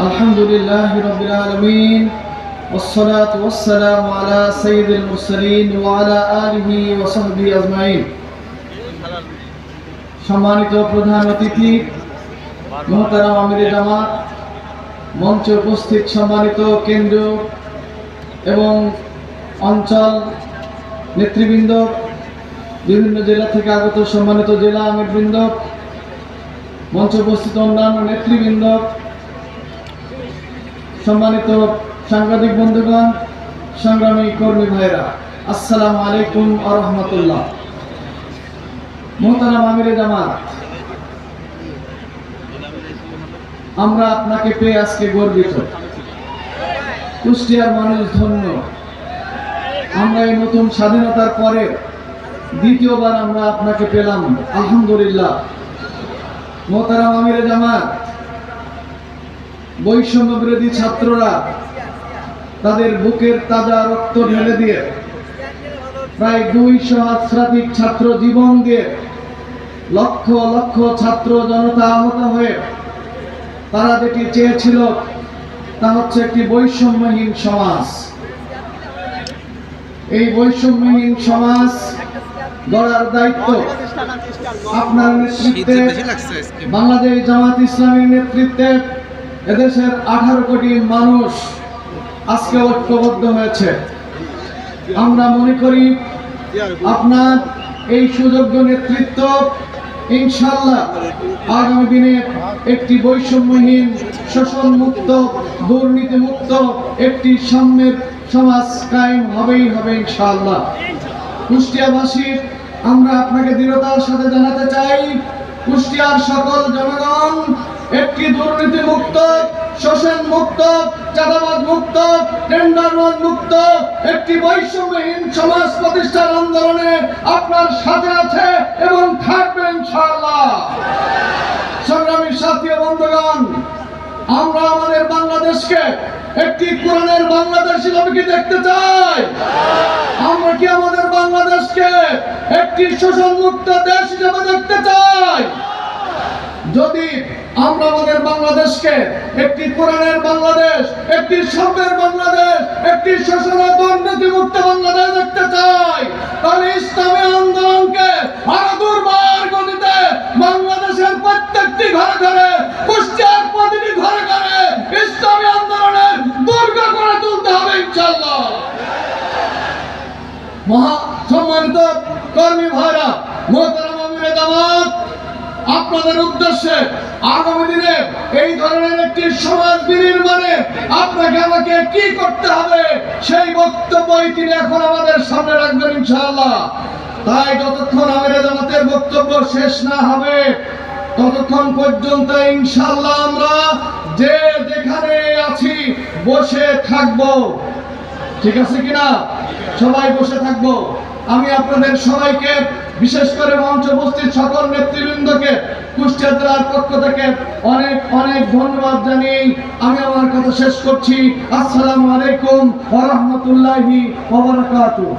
الحمد لله رب العالمين والصلاة والسلام على سيد المرسلين وعلى آله وصحبه أجمعين সম্মানিত প্রধান অতিথি মোহতারাম আমির জামাত মঞ্চে উপস্থিত সম্মানিত কেন্দ্র এবং অঞ্চল নেতৃবৃন্দ বিভিন্ন জেলা থেকে আগত সম্মানিত জেলা আমিরবৃন্দ মঞ্চে উপস্থিত অন্যান্য নেতৃবৃন্দ সম্মানিত সাংবাদিক বন্ধুগণ, সংগ্রামী কর্মী ভাইরা আসসালামু আলাইকুম আ রহমতুল্লাহ। মোহতারাম আমিরে জামাত, আমরা আপনাকে পেয়ে আজকে গর্বিত। কুষ্টিয়ার মানুষ ধন্য। আমরা এই নতুন স্বাধীনতার পরে দ্বিতীয়বার আমরা আপনাকে পেলাম, আলহামদুলিল্লাহ। মোহতারাম আমিরে জামাত বৈষম্য বিরোধী ছাত্ররা তাদের বুকের তাজা রক্ত ঢেলে দিয়ে প্রায় দুই সহস্রাধিক ছাত্র জীবন দিয়ে লক্ষ লক্ষ ছাত্র জনতা আহত হয়ে তারা যেটি চেয়েছিল তা হচ্ছে একটি বৈষম্যহীন সমাজ। এই বৈষম্যহীন সমাজ গড়ার দায়িত্ব আপনার নেতৃত্বে বাংলাদেশ জামাত ইসলামীর নেতৃত্বে এদেশের আঠারো কোটি মানুষ আজকে ঐক্যবদ্ধ হয়েছে। আমরা মনে করি আপনার এই সুযোগ্য নেতৃত্ব ইনশাল্লাহ আগামী দিনে একটি বৈষম্যহীন শোষণ মুক্ত দুর্নীতি মুক্ত একটি সাম্যের সমাজ কায়েম হবেই হবে ইনশাল্লাহ। কুষ্টিয়াবাসী, আমরা আপনাকে দৃঢ়তার সাথে জানাতে চাই, কুষ্টিয়ার সকল জনগণ একটি দুর্নীতি মুক্ত, শোষণ মুক্ত, চাঁদাবাদ মুক্ত, টেন্ডারবাদ মুক্ত, একটি বৈষম্যহীন সমাজ প্রতিষ্ঠার আন্দোলনে আপনার সাথে আছে এবং থাকবে ইনশাআল্লাহ। সংগ্রামী সাথী বন্ধুগণ, আমরা আমাদের বাংলাদেশকে একটি কোরআনের বাংলাদেশ হিসাবে কি দেখতে চাই? আমরা কি আমাদের বাংলাদেশকে একটি শোষণ মুক্ত দেশ হিসেবে দেখতে চাই? যদি আমরা আমাদের বাংলাদেশকে একটি কোরআনের বাংলাদেশ, একটি সভ্যের বাংলাদেশ, একটি শোষণ ও দুর্নীতি মুক্ত বাংলাদেশ দেখতে চাই, তাহলে ইসলামী আন্দোলনকে আরও দুর্বার গতিতে বাংলাদেশের প্রত্যেকটি ঘরে ঘরে, কুষ্টিয়ার প্রতিটি ঘরে ঘরে ইসলামী আন্দোলনের দুর্গ করে তুলতে হবে ইনশাল্লাহ মহা সম্মানিত কর্মী ভাইরা, মোহতারাম আমিরে জামাত আপনাদের উদ্দেশ্যে আগামী দিনে এই ধরনের একটি সমাজ বিনির্মাণে আপনাকে আমাকে কি করতে হবে সেই বক্তব্যই তিনি এখন আমাদের সামনে রাখবেন ইনশাআল্লাহ। তাই যতক্ষণ আমিরে জামাতের বক্তব্য শেষ না হবে, ততক্ষণ পর্যন্ত ইনশাআল্লাহ আমরা যে যেখানে আছি বসে থাকব। ঠিক আছে কিনা? সবাই বসে থাকব। আমি আপনাদের সবাইকে, বিশেষ করে মঞ্চ উপস্থিত সকল নেতৃবৃন্দকে কুষ্টিয়া জেলার পক্ষ থেকে অনেক অনেক ধন্যবাদ জানিয়ে আমি আমার কথা শেষ করছি। আসসালামু আলাইকুম ওয়া রাহমাতুল্লাহি ওয়া বারাকাতুহু।